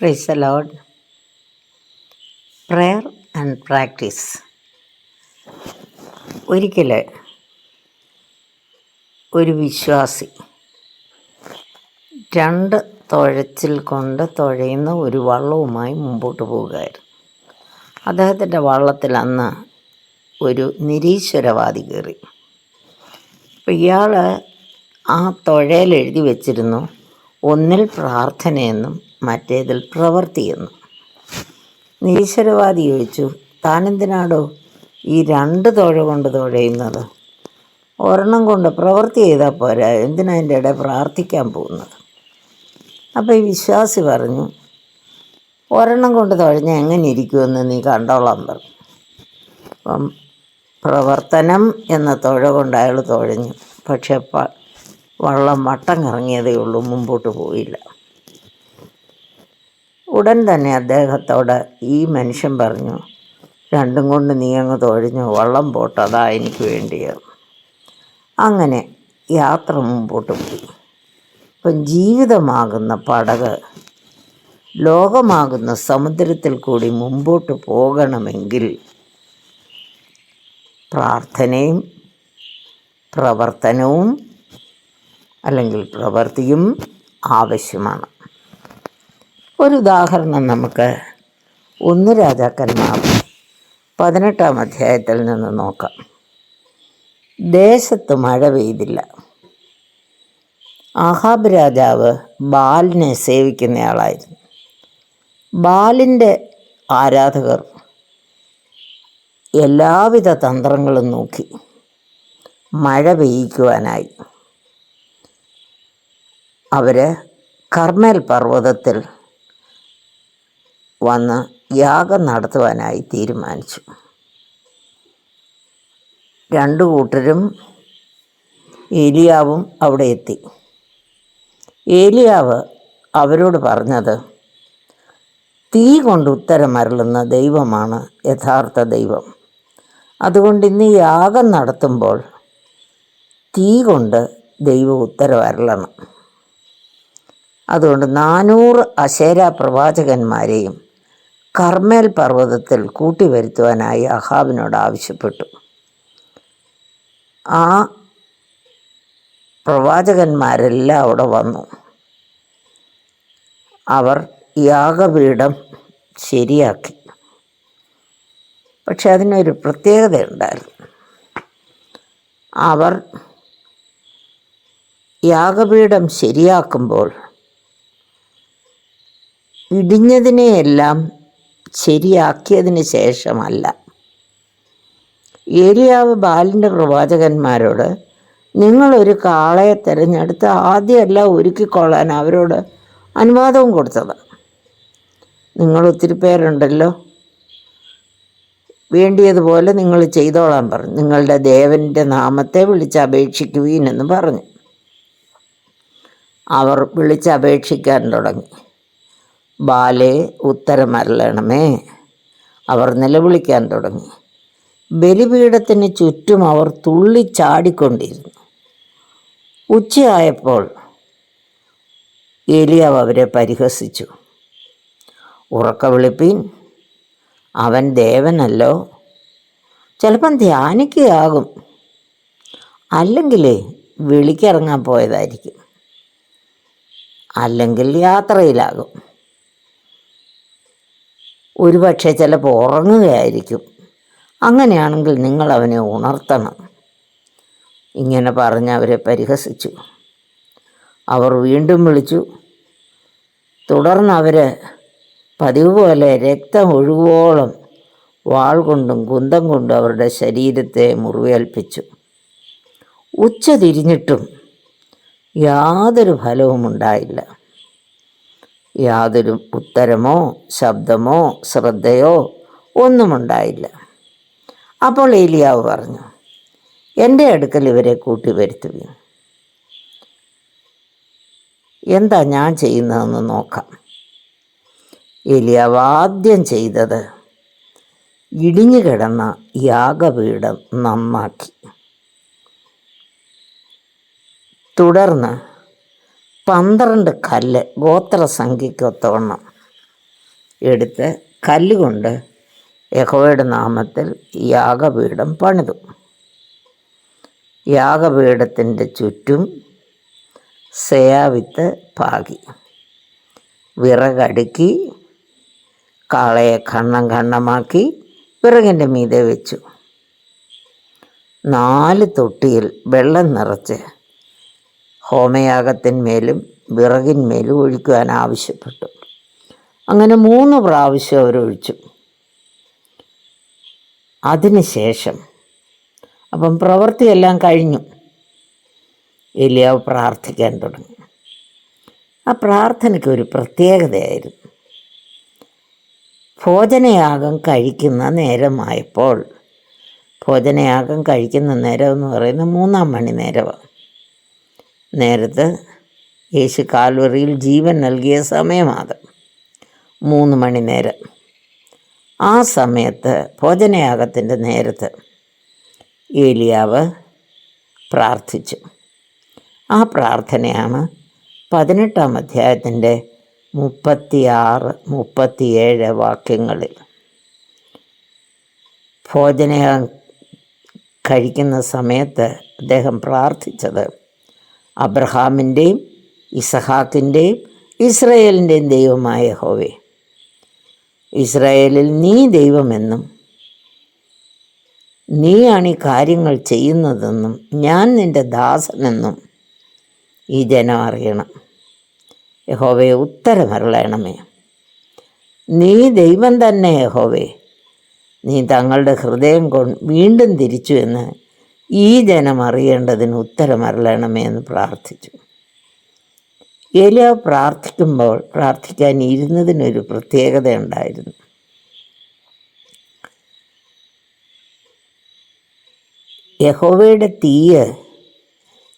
Praise Lord. Prayer and practice. ഒരിക്കൽ ഒരു വിശ്വാസി രണ്ട് തുഴച്ചിൽ കൊണ്ട് തുഴയുന്ന ഒരു വള്ളവുമായി മുമ്പോട്ട് പോവുകയായിരുന്നു അദ്ദേഹത്തിന്റെ വള്ളത്തിൽ അന്ന് ഒരു നിരീശ്വരവാദി കയറി അപ്പം ഇയാൾ ആ തുഴയിൽ എഴുതി വച്ചിരുന്നു ഒന്നിൽ പ്രാർത്ഥനയെന്നും മറ്റേതിൽ പ്രവർത്തിയുന്നു. നിരീശ്വരവാദി ചോദിച്ചു താനെന്തിനാടോ ഈ രണ്ട് തോഴ കൊണ്ട് തുഴയുന്നത്? ഒരെണ്ണം കൊണ്ട് പ്രവൃത്തി ചെയ്താൽ പോരാ എന്തിനാ എന്റെ ഇടയിൽ പ്രാർത്ഥിക്കാൻ പോകുന്നത്? അപ്പോൾ ഈ വിശ്വാസി പറഞ്ഞു ഒരെണ്ണം കൊണ്ട് തുഴഞ്ഞാൽ എങ്ങനെ ഇരിക്കുമെന്ന് നീ കണ്ടോളാം പറഞ്ഞു. അപ്പം പ്രവർത്തനം എന്ന തുഴ കൊണ്ട് അയാൾ തുഴഞ്ഞു. പക്ഷേ വള്ളം വട്ടം കറങ്ങിയതേ ഉള്ളൂ മുമ്പോട്ട് പോയില്ല. ഉടൻ തന്നെ അദ്ദേഹത്തോട് ഈ മനുഷ്യൻ പറഞ്ഞു രണ്ടും കൊണ്ട് നീ അങ്ങ് തൊഴിഞ്ഞു വള്ളം പോട്ട് അതാ എനിക്ക് വേണ്ടിയത്. അങ്ങനെ യാത്ര മുമ്പോട്ട് പോയി. ഇപ്പം ജീവിതമാകുന്ന പടക് ലോകമാകുന്ന സമുദ്രത്തിൽ കൂടി മുമ്പോട്ട് പോകണമെങ്കിൽ പ്രാർത്ഥനയും പ്രവർത്തനവും അല്ലെങ്കിൽ പ്രവൃത്തിയും ആവശ്യമാണ്. ഒരു ഉദാഹരണം നമുക്ക് ഒന്ന് രാജാക്കന്മാർ പതിനെട്ടാം അധ്യായത്തിൽ നിന്ന് നോക്കാം. ദേശത്ത് മഴ പെയ്തില്ല. ആഹാബ് രാജാവ് ബാലിനെ സേവിക്കുന്നയാളായിരുന്നു. ബാലിന്റെ ആരാധകർ എല്ലാവിധ തന്ത്രങ്ങളും നോക്കി മഴ പെയ്യിക്കുവാനായി. അവർ കർമ്മേൽ പർവതത്തിൽ വന്ന് യാഗം നടത്തുവാനായി തീരുമാനിച്ചു. രണ്ടു കൂട്ടരും ഏലിയാവും അവിടെ എത്തി. ഏലിയാവ് അവരോട് പറഞ്ഞത് തീ കൊണ്ട് ഉത്തരമരളുന്ന ദൈവമാണ് യഥാർത്ഥ ദൈവം. അതുകൊണ്ട് ഇന്ന് യാഗം നടത്തുമ്പോൾ തീ കൊണ്ട് ദൈവം ഉത്തരവരളണം അതുകൊണ്ട് നാനൂറ് അശേര പ്രവാചകന്മാരെയും കർമ്മേൽ പർവതത്തിൽ കൂട്ടിവരുത്തുവാനായി അഹാബിനോട് ആവശ്യപ്പെട്ടു. ആ പ്രവാചകന്മാരെല്ലാം അവിടെ വന്നു. അവർ യാഗപീഠം ശരിയാക്കി. പക്ഷെ അതിനൊരു പ്രത്യേകതയുണ്ടായിരുന്നു. അവർ യാഗപീഠം ശരിയാക്കുമ്പോൾ ഇടിഞ്ഞതിനെയെല്ലാം ശരിയാക്കിയതിന് ശേഷമല്ല. ഏലിയാവ് ബാലിന്റെ പ്രവാചകന്മാരോട് നിങ്ങളൊരു കാളയെ തിരഞ്ഞെടുത്ത് ആദ്യമല്ല ഒരുക്കിക്കൊള്ളാൻ അവരോട് അനുവാദവും കൊടുത്തത്. നിങ്ങൾ ഒത്തിരി പേരുണ്ടല്ലോ. വേണ്ടിയതുപോലെ നിങ്ങൾ ചെയ്തോളാൻ പറഞ്ഞു. നിങ്ങളുടെ ദേവന്റെ നാമത്തെ വിളിച്ചപേക്ഷിക്കുവീൻ എന്ന് പറഞ്ഞു. അവർ വിളിച്ചപേക്ഷിക്കാൻ തുടങ്ങി. ബാലെ ഉത്തരമരളണമേ. അവർ നിലവിളിക്കാൻ തുടങ്ങി. ബലിപീഠത്തിന് ചുറ്റും അവർ തുള്ളിച്ചാടിക്കൊണ്ടിരുന്നു. ഉച്ചയായപ്പോൾ ഏലിയാവ് അവരെ പരിഹസിച്ചു. ഉറക്ക വിളിപ്പീൻ അവൻ ദേവനല്ലോ. ചിലപ്പം ധ്യാനിക്കുകയാകും. അല്ലെങ്കിൽ വിളിക്കിറങ്ങാൻ പോയതായിരിക്കും. അല്ലെങ്കിൽ യാത്രയിലാകും. ഒരുപക്ഷെ ചിലപ്പോൾ ഉറങ്ങുകയായിരിക്കും. അങ്ങനെയാണെങ്കിൽ നിങ്ങൾ അവനെ ഉണർത്തണം. ഇങ്ങനെ പറഞ്ഞ് അവരെ പരിഹസിച്ചു. അവർ വീണ്ടും വിളിച്ചു. തുടർന്ന് അവർ പതിവ് പോലെ രക്തം ഒഴുകുവോളം വാൾ കൊണ്ടും കുന്തം കൊണ്ടും അവരുടെ ശരീരത്തെ മുറിവേൽപ്പിച്ചു. ഉച്ച തിരിഞ്ഞിട്ടും യാതൊരു ഫലവും ഉണ്ടായില്ല യാതൊരു ഉത്തരമോ ശബ്ദമോ ശ്രദ്ധയോ ഒന്നുമുണ്ടായില്ല. അപ്പോൾ ഏലിയാവ് പറഞ്ഞു എന്റെ അടുക്കൽ ഇവരെ കൂട്ടി വരുത്തുകയും എന്താ ഞാൻ ചെയ്യുന്നതെന്ന് നോക്കാം. ഏലിയാവ് ആദ്യം ചെയ്തത് ഇടിഞ്ഞു കിടന്ന യാഗപീഠം നന്നാക്കി. തുടർന്ന് പന്ത്രണ്ട് കല്ല് ഗോത്രസംഖ്യക്കൊത്തവണ്ണം എടുത്ത് കല്ലുകൊണ്ട് യഹോയുടെ നാമത്തിൽ യാഗപീഠം പണിതു. യാഗപീഠത്തിന്റെ ചുറ്റും സയാവിത്ത് പാകി. വിറകടുക്കി കാളയെ ഖണ്ണം ഖണ്ണമാക്കി വിറകിന്റെ മീതെ വെച്ചു. നാല് തൊട്ടിയിൽ വെള്ളം നിറച്ച് ഹോമയാഗത്തിന്മേലും വിറകിന്മേലും ഒഴിക്കുവാൻ ആവശ്യപ്പെട്ടു. അങ്ങനെ മൂന്ന് പ്രാവശ്യം അവരൊഴിച്ചു അതിനുശേഷം അപ്പം പ്രവൃത്തിയെല്ലാം കഴിഞ്ഞു. എലിയാവ് പ്രാർത്ഥിക്കാൻ തുടങ്ങി. ആ പ്രാർത്ഥനയ്ക്ക് ഒരു പ്രത്യേകതയായിരുന്നു. ഭോജനയാഗം കഴിക്കുന്ന നേരമായപ്പോൾ ഭോജനയാഗം കഴിക്കുന്ന നേരം എന്ന് പറയുന്നത് മൂന്നാം മണി നേരമാണ്. നേരത്ത് യേശു കാൽവറിയിൽ ജീവൻ നൽകിയ സമയമാത്. മൂന്ന് മണി നേരം. ആ സമയത്ത് ഭോജനയാഗത്തിന്റെ നേരത്ത് ഏലിയാവ് പ്രാർത്ഥിച്ചു. ആ പ്രാർത്ഥനയാണ് പതിനെട്ടാം അധ്യായത്തിന്റെ മുപ്പത്തിയാറ് മുപ്പത്തിയേഴ് വാക്യങ്ങളിൽ. ഭോജനയാഗം കഴിക്കുന്ന സമയത്ത് അദ്ദേഹം പ്രാർത്ഥിച്ചത് അബ്രഹാമിന്റെയും ഇസഹാക്കിന്റെയും ഇസ്രയേലിന്റെയും ദൈവമായ ഹോവേ ഇസ്രായേലിൽ നീ ദൈവമെന്നും നീയാണ് ഈ കാര്യങ്ങൾ ചെയ്യുന്നതെന്നും ഞാൻ നിന്റെ ദാസനെന്നും ഈ ജനം അറിയണം. യഹോവയെ ഉത്തരമരളയണമേ നീ ദൈവം തന്നെ യഹോവേ. നീ തങ്ങളുടെ ഹൃദയം കൊണ്ട് വീണ്ടും തിരിച്ചു എന്ന് ഈ ജനം അറിയേണ്ടതിന് ഉത്തരമരളണമേ എന്ന് പ്രാർത്ഥിച്ചു. ഏലിയ പ്രാർത്ഥിക്കുമ്പോൾ പ്രാർത്ഥിക്കാൻ ഇരുന്നതിനൊരു പ്രത്യേകത ഉണ്ടായിരുന്നു യഹോവയുടെ തീയ്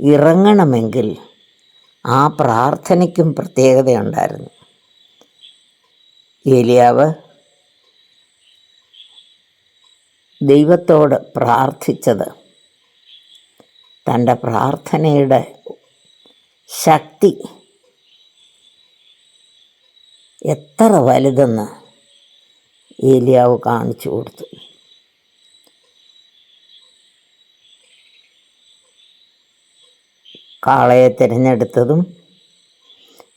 ഇറങ്ങണമെങ്കിൽ ആ പ്രാർത്ഥനയ്ക്കും പ്രത്യേകതയുണ്ടായിരുന്നു. ഏലിയാവ് ദൈവത്തോട് പ്രാർത്ഥിച്ചത് തന്റെ പ്രാർത്ഥനയുടെ ശക്തി എത്ര വലുതെന്ന് ഏലിയാവ് കാണിച്ചു കൊടുത്തു. കാളയെ തിരഞ്ഞെടുത്തതും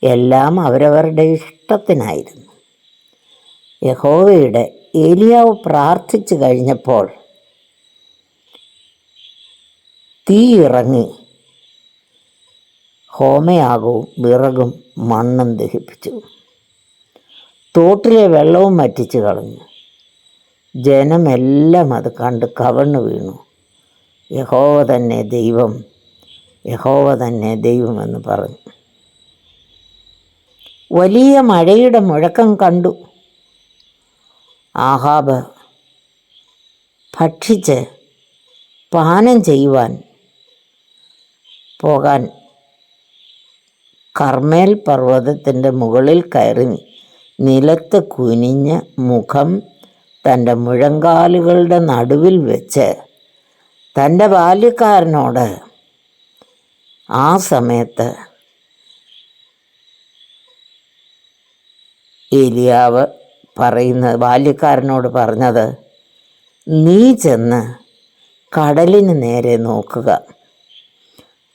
എല്ലാം അവരവരുടെ ഇഷ്ടത്തിനായിരുന്നു. യഹോവയുടെ ഏലിയാവ് പ്രാർത്ഥിച്ചു കഴിഞ്ഞപ്പോൾ തീ ഇറങ്ങി ഹോമയാകവും വിറകും മണ്ണും ദഹിപ്പിച്ചു. തോട്ടിലെ വെള്ളവും വറ്റിച്ച് കളഞ്ഞു. ജനമെല്ലാം അത് കണ്ട് കവണ്ണു വീണു. യഹോവ തന്നെ ദൈവം യഹോവ തന്നെ ദൈവമെന്ന് പറഞ്ഞു. വലിയ മഴയുടെ മുഴക്കം കണ്ടു. ആഹാബ് ഭക്ഷിച്ച് പാനം ചെയ്യുവാൻ പോകാൻ. കർമ്മേൽ പർവതത്തിന്റെ മുകളിൽ കയറി നിലത്ത് കുനിഞ്ഞ് മുഖം തന്റെ മുഴങ്കാലുകളുടെ നടുവിൽ വെച്ച് തന്റെ ബാല്യക്കാരനോട് ആ സമയത്ത് ഏലിയാവ് പറയുന്നത് ബാല്യക്കാരനോട് പറഞ്ഞത് നീ ചെന്ന് കടലിന് നേരെ നോക്കുക.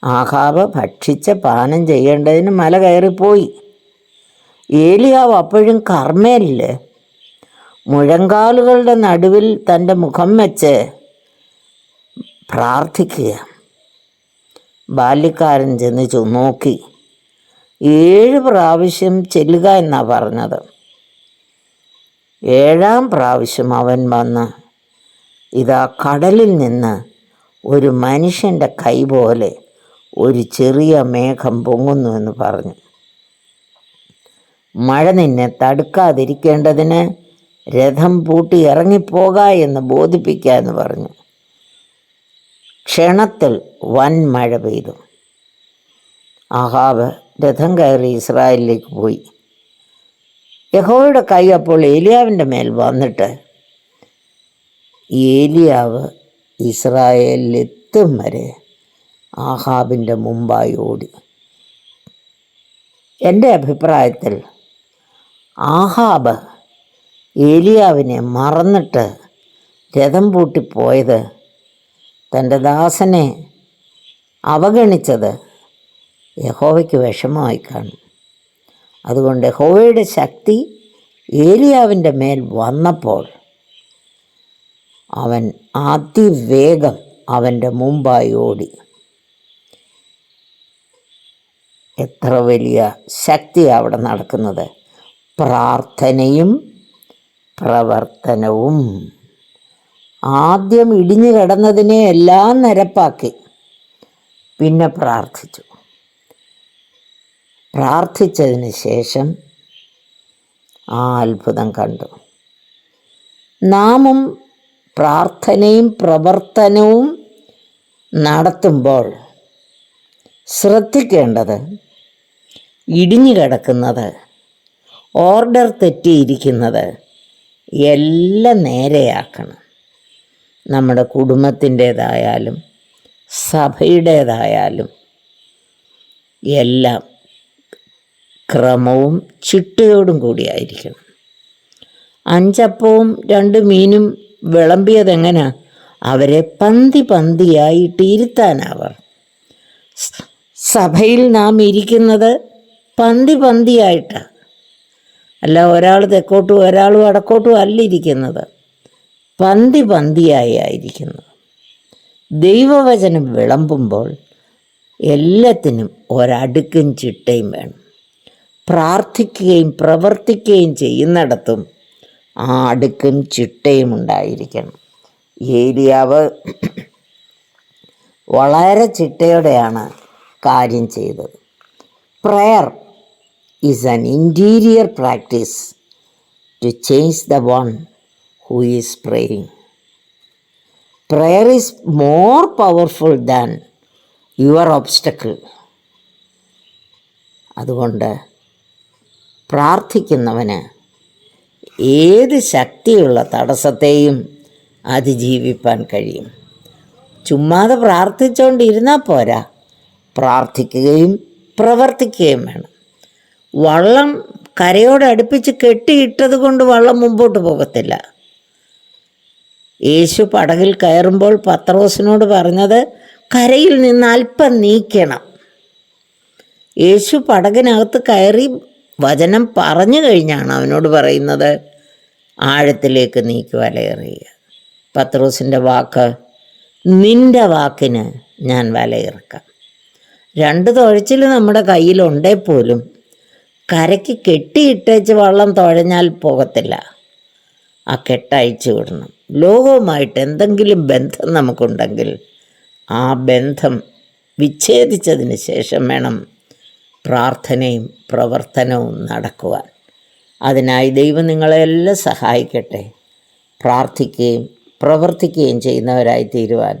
ആഹാബ് ഭക്ഷിച്ച് പാനം ചെയ്യേണ്ടതിന് മല കയറിപ്പോയി. ഏലിയാവ് അപ്പോഴും കർമ്മേലിൽ മുഴങ്കാലുകളുടെ നടുവിൽ തന്റെ മുഖം വെച്ച് പ്രാർത്ഥിക്കുക. ബാല്യക്കാരൻ ചെന്ന് നോക്കി. ഏഴ് പ്രാവശ്യം ചെല്ലുക എന്നാണ് പറഞ്ഞത്. ഏഴാം പ്രാവശ്യം അവൻ വന്ന് ഇതാ കടലിൽ നിന്ന് ഒരു മനുഷ്യന്റെ കൈ പോലെ ഒരു ചെറിയ മേഘം പൊങ്ങുന്നു എന്ന് പറഞ്ഞു. മഴ നിന്നെ തടുക്കാതിരിക്കേണ്ടതിന് രഥം പൂട്ടി ഇറങ്ങിപ്പോക എന്ന് ബോധിപ്പിക്കുക എന്ന് പറഞ്ഞു. ക്ഷണത്തിൽ വൻ മഴ പെയ്തു. അഹാബ് രഥം കയറി ഇസ്രായേലിലേക്ക് പോയി. യഹോയുടെ കൈ അപ്പോൾ ഏലിയാവിന്റെ മേൽ വന്നിട്ട് ഏലിയാവ് ഇസ്രായേലിലെത്തും വരെ ആഹാബിന്റെ മുമ്പായി ഓടി. എന്റെ അഭിപ്രായത്തിൽ ആഹാബ് ഏലിയാവിനെ മറന്നിട്ട് രഥം പൂട്ടിപ്പോയത് തന്റെ ദാസനെ അവഗണിച്ചത് യഹോവയ്ക്ക് വിഷമമായി കാണും. അതുകൊണ്ട് യഹോവയുടെ ശക്തി ഏലിയാവിന്റെ മേൽ വന്നപ്പോൾ അവൻ അതിവേഗം അവന്റെ മുമ്പായി ഓടി. എത്ര വലിയ ശക്തിയാണ് അവിടെ നടക്കുന്നത്? പ്രാർത്ഥനയും പ്രവർത്തനവും. ആദ്യം ഇടിഞ്ഞു കിടന്നതിനെ എല്ലാം നിരപ്പാക്കി. പിന്നെ പ്രാർത്ഥിച്ചു. പ്രാർത്ഥിച്ചതിന് ശേഷം ആ അത്ഭുതം കണ്ടു. നാമും പ്രാർത്ഥനയും പ്രവർത്തനവും നടത്തുമ്പോൾ ശ്രദ്ധിക്കേണ്ടത് ഇടിഞ്ഞു കിടക്കുന്നത്. ഓർഡർ തെറ്റിയിരിക്കുന്നത്. എല്ലാം നേരെയാക്കണം. നമ്മുടെ കുടുംബത്തിന്റേതായാലും സഭയുടേതായാലും എല്ലാം ക്രമവും ചിട്ടയോടും കൂടിയായിരിക്കണം. അഞ്ചപ്പവും രണ്ട് മീനും വിളമ്പിയതെങ്ങനെ? അവരെ പന്തി പന്തിയായിട്ട് ഇരുത്താനവർ. സഭയിൽ നാം ഇരിക്കുന്നത് പന്തി പന്തിയായിട്ടാണ് അല്ല ഒരാൾ തെക്കോട്ടും ഒരാൾ വടക്കോട്ടും അല്ല ഇരിക്കുന്നത്. പന്തി പന്തിയായി ആയിരിക്കുന്നത് ദൈവവചനം വിളമ്പുമ്പോൾ എല്ലാത്തിനും ഒരടുക്കും ചിട്ടയും വേണം. പ്രാർത്ഥിക്കുകയും പ്രവർത്തിക്കുകയും ചെയ്യുന്നിടത്തും ആ അടുക്കും ചിട്ടയും ഉണ്ടായിരിക്കണം. ഏലിയാവ് വളരെ ചിട്ടയോടെയാണ് കാര്യം ചെയ്തത്. Prayer is an interior practice to change the one who is praying prayer is more powerful than your obstacle അതുകൊണ്ട് പ്രാർത്ഥിക്കുന്നവന് ഏത് ശക്തിയുള്ള തടസ്സത്തെയും അതിജീവിപ്പാൻ കഴിയും. ചുമ്മാതെ പ്രാർത്ഥിച്ചുകൊണ്ടിരുന്നാൽ പോരാ. പ്രാർത്ഥിക്കുകയും പ്രവർത്തിക്കുകയും വേണം. വള്ളം കരയോട് അടുപ്പിച്ച് കെട്ടിയിട്ടത് കൊണ്ട് വള്ളം മുമ്പോട്ട് പോകത്തില്ല. യേശു പടകിൽ കയറുമ്പോൾ പത്രോസിനോട് പറഞ്ഞത് കരയിൽ നിന്ന് അല്പം നീക്കണം. യേശു പടകിനകത്ത് കയറി വചനം പറഞ്ഞു കഴിഞ്ഞാണ് അവനോട് പറയുന്നത് ആഴത്തിലേക്ക് നീക്കി വലയെറിയുക പത്രോസിന്റെ വാക്ക് നിന്റെ വാക്കിന് ഞാൻ വലയിറക്കാം. രണ്ട് തുഴച്ചിൽ നമ്മുടെ കയ്യിലുണ്ടേ പോലും കരയ്ക്ക് കെട്ടിയിട്ടേച്ച് വള്ളം തുഴഞ്ഞാൽ പോകത്തില്ല. ആ കെട്ടഴിച്ചു വിടണം. ലോകവുമായിട്ട് എന്തെങ്കിലും ബന്ധം നമുക്കുണ്ടെങ്കിൽ ആ ബന്ധം വിച്ഛേദിച്ചതിന് ശേഷം വേണം പ്രാർത്ഥനയും പ്രവർത്തനവും നടക്കുവാൻ. അതിനായി ദൈവം നിങ്ങളെല്ലാം സഹായിക്കട്ടെ. പ്രാർത്ഥിക്കുകയും പ്രവർത്തിക്കുകയും ചെയ്യുന്നവരായി തീരുവാൻ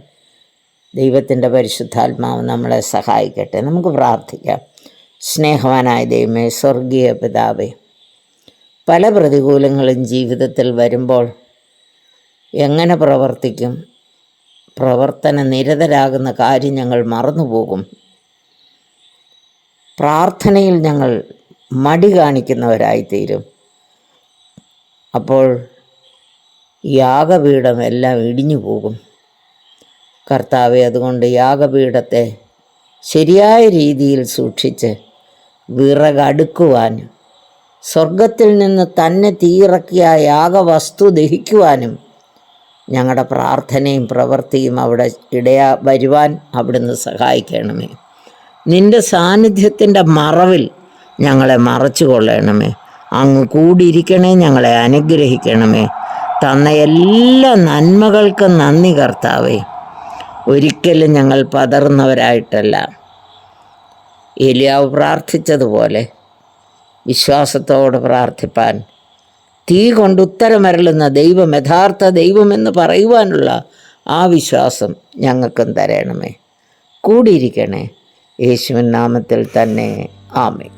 ദൈവത്തിന്റെ പരിശുദ്ധാത്മാവ് നമ്മളെ സഹായിക്കട്ടെ. നമുക്ക് പ്രാർത്ഥിക്കാം. സ്നേഹവാനായ ദൈവമേ സ്വർഗീയ പിതാവേ പല പ്രതികൂലങ്ങളും ജീവിതത്തിൽ വരുമ്പോൾ എങ്ങനെ പ്രവർത്തിക്കും? പ്രവർത്തന നിരതരാകുന്ന കാര്യം ഞങ്ങൾ മറന്നുപോകും. പ്രാർത്ഥനയിൽ ഞങ്ങൾ മടി കാണിക്കുന്നവരായിത്തീരും. അപ്പോൾ യാഗപീഠം എല്ലാം ഇടിഞ്ഞു പോകും കർത്താവെ അതുകൊണ്ട് യാഗപീഠത്തെ ശരിയായ രീതിയിൽ സൂക്ഷിച്ച് വിറകടുക്കുവാനും സ്വർഗത്തിൽ നിന്ന് തന്നെ തീയിറക്കിയ യാഗവസ്തു ദഹിക്കുവാനും ഞങ്ങളുടെ പ്രാർത്ഥനയും പ്രവൃത്തിയും അവിടെ ഇടയാ വരുവാൻ അവിടുന്ന് സഹായിക്കണമേ. നിന്റെ സാന്നിധ്യത്തിന്റെ മറവിൽ ഞങ്ങളെ മറച്ചു കൊള്ളണമേ. അങ്ങ് കൂടിയിരിക്കണേ ഞങ്ങളെ അനുഗ്രഹിക്കണമേ. തന്ന എല്ലാ നന്മകൾക്കും നന്ദി കർത്താവേ. ഒരിക്കലും ഞങ്ങൾ പതറുന്നവരായിട്ടല്ല. ഏലിയാവ് പ്രാർത്ഥിച്ചതുപോലെ വിശ്വാസത്തോടെ പ്രാർത്ഥിപ്പാൻ. തീ കൊണ്ട് ഉത്തരമരളുന്ന ദൈവം യഥാർത്ഥ ദൈവമെന്ന് പറയുവാനുള്ള ആ വിശ്വാസം ഞങ്ങൾക്കും തരണമേ. കൂടിയിരിക്കണേ. യേശുവിൻ നാമത്തിൽ തന്നെ. ആമേ